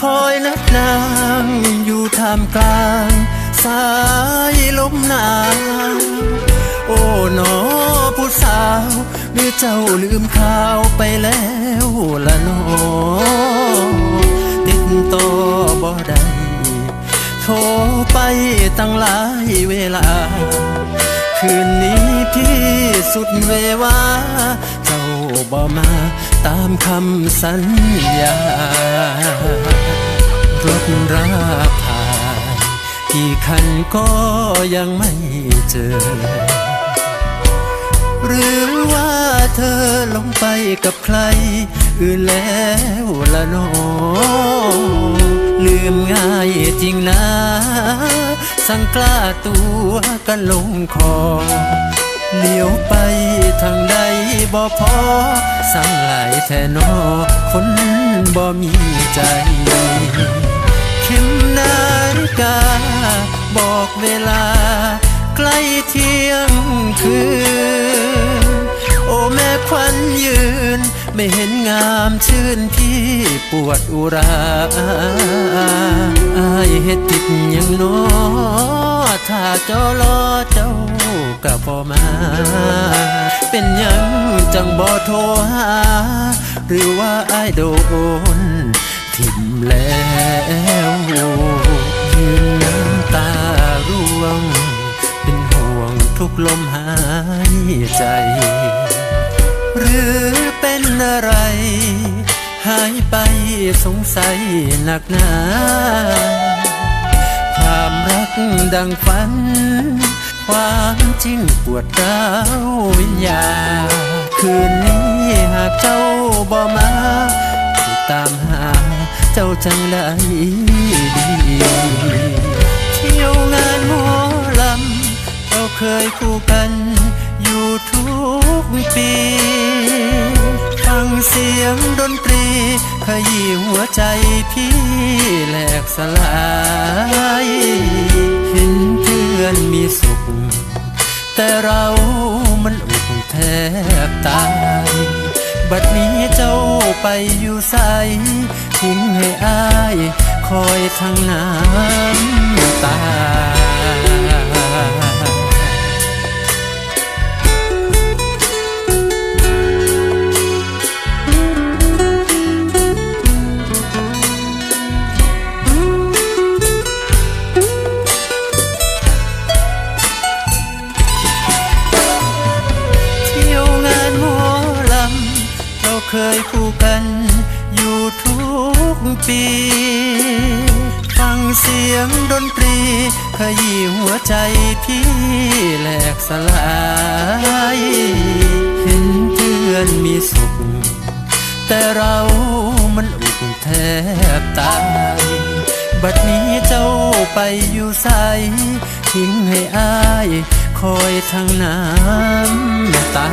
คอยนัดนามกลาง สายลมหนาวโอ้หนอผู้สาวหรือเจ้าลืมข่าวไปแล้วละหนอติดต่อบ่ได้โทรไปตั้งหลายเวลา คืนนี้พี่สุดเววาเจ้าบ่มาตามคำสัญญา รถราผ่านกี่คันก็ยังไม่เจอ หรือว่าเธอลงไปกับใคร อื่นแล้วละหนอลืมง่ายจริงนะ สังกล้าตัวกันลงคอเลี้ยวไปทางใดบ่พอ สั่งหลายแท่นอคนบ่มีใจ ข็มนาฬิกา บอกเวลา ใกล้เที่ยงคืน โอ้แม่ควันยืน ไม่เห็นงามชื่นพี่ปวดอุราอายเฮ็ดผิดยังน้อถ้าเจ้ารอเจ้าก็บ่มา เป็นยังจังบ่โทรหา หรือว่าอายโดน ทิมแล้วยืนน้ำตาร่วง เป็นห่วงทุกลมหายใจ หรือเป็นอะไร หายไปสงสัยหนักหนาความรักดังฝัน ความจริงปวดร้าววิญญา คืนนี้ เจ้าจังไดดีเที่ยวงานหมอลำเราเคยคู่กัน อยู่ทุกปี ฟังเสียงดนตรี ขยี้หัวใจพี่แหลกสลายเห็นเพื่อนมีสุข แต่เรา บัดนี้เจ้าไปอยู่ใสทิ้งให้อาย คอยทางน้ำตา เคยคู่กัน อยู่ทุกปี ฟังเสียงดนตรี ขยี้หัวใจพี่แหลกสลาย เห็นเพื่อนมีสุข แต่เรามันอุกแทบตาย บัดนี้เจ้าไปอยู่ใสทิ้งให้อาย คอยทางน้ำตา